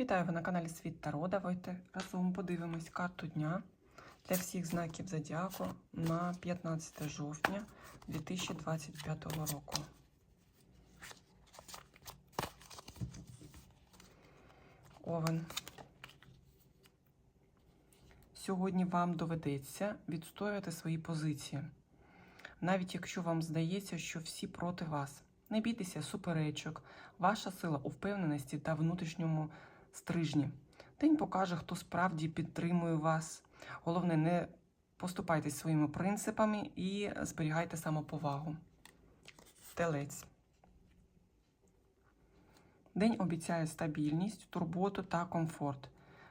Вітаю ви на каналі Світ Таро. Давайте разом подивимось карту дня для всіх знаків Зодіаку на 15 жовтня 2025 року. Овен. Сьогодні вам доведеться відстоювати свої позиції, навіть якщо вам здається, що всі проти вас. Не бійтеся суперечок, ваша сила у впевненості та внутрішньому стрижні. День покаже, хто справді підтримує вас. Головне, не поступайтесь своїми принципами і зберігайте самоповагу. Телець. День обіцяє стабільність, турботу та комфорт.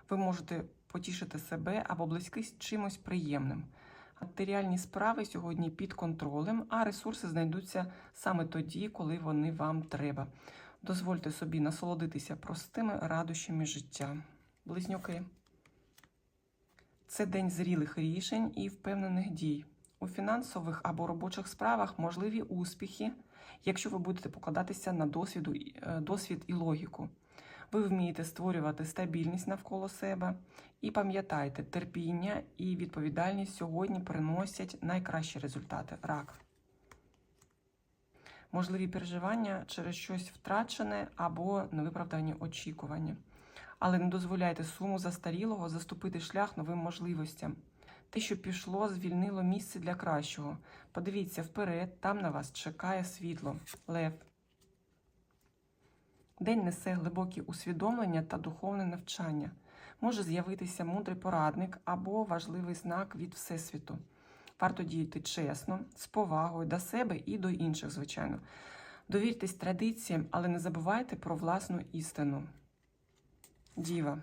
Ви можете потішити себе або близьких чимось приємним. Матеріальні справи сьогодні під контролем, а ресурси знайдуться саме тоді, коли вони вам треба. Дозвольте собі насолодитися простими радощами життя. Близнюки. Це день зрілих рішень і впевнених дій. У фінансових або робочих справах можливі успіхи, якщо ви будете покладатися на досвіду, е, досвід і логіку. Ви вмієте створювати стабільність навколо себе. І пам'ятайте, терпіння і відповідальність сьогодні приносять найкращі результати. Рак. Можливі переживання через щось втрачене або невиправдані очікування. Але не дозволяйте суму застарілого заступити шлях новим можливостям. Те, що пішло, звільнило місце для кращого. Подивіться вперед, там на вас чекає світло. Лев. День несе глибокі усвідомлення та духовне навчання. Може з'явитися мудрий порадник або важливий знак від Всесвіту. Варто діяти чесно, з повагою до себе і до інших, звичайно. Довіртесь традиціям, але не забувайте про власну істину. Діва.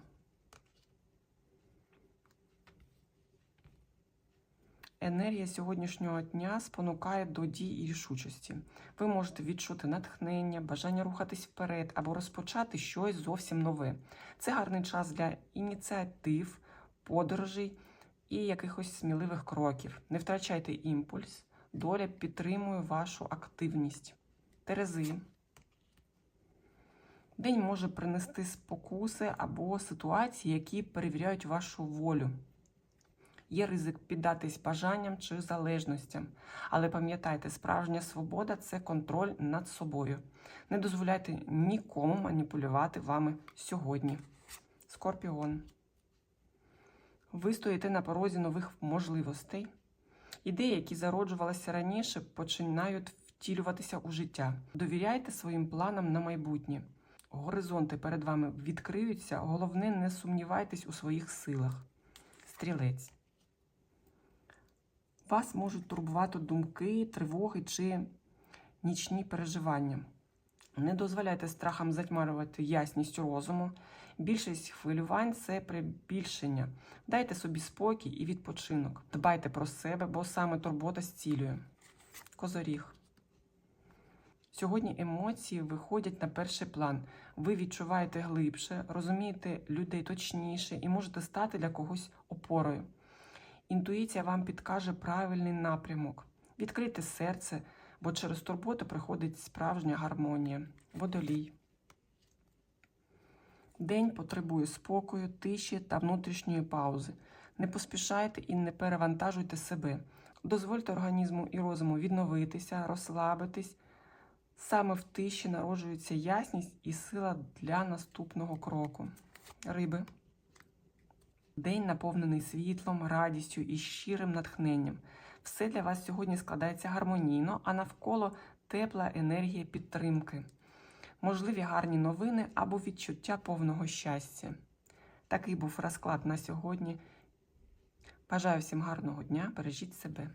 Енергія сьогоднішнього дня спонукає до дій і рішучості. Ви можете відчути натхнення, бажання рухатись вперед або розпочати щось зовсім нове. Це гарний час для ініціатив, подорожей і якихось сміливих кроків. Не втрачайте імпульс, доля підтримує вашу активність. Терези. День може принести спокуси або ситуації, які перевіряють вашу волю. Є ризик піддатись бажанням чи залежностям. Але пам'ятайте, справжня свобода це контроль над собою. Не дозволяйте нікому маніпулювати вами сьогодні. Скорпіон. Ви стоїте на порозі нових можливостей. Ідеї, які зароджувалися раніше, починають втілюватися у життя. Довіряйте своїм планам на майбутнє. Горизонти перед вами відкриються. Головне, не сумнівайтесь у своїх силах. Стрілець. Вас можуть турбувати думки, тривоги чи нічні переживання. Не дозволяйте страхам затьмарювати ясність розуму. Більшість хвилювань це прибільшення. Дайте собі спокій і відпочинок. Дбайте про себе, бо саме турбота зцілює. Козоріг. Сьогодні емоції виходять на перший план. Ви відчуваєте глибше, розумієте людей точніше і можете стати для когось опорою. Інтуїція вам підкаже правильний напрямок. Відкрийте серце, бо через турботу приходить справжня гармонія. Водолій. День потребує спокою, тиші та внутрішньої паузи. Не поспішайте і не перевантажуйте себе. Дозвольте організму і розуму відновитися, розслабитись. Саме в тиші народжується ясність і сила для наступного кроку. Риби. День наповнений світлом, радістю і щирим натхненням. Все для вас сьогодні складається гармонійно, а навколо тепла енергія підтримки. Можливі гарні новини або відчуття повного щастя. Такий був розклад на сьогодні. Бажаю всім гарного дня, бережіть себе.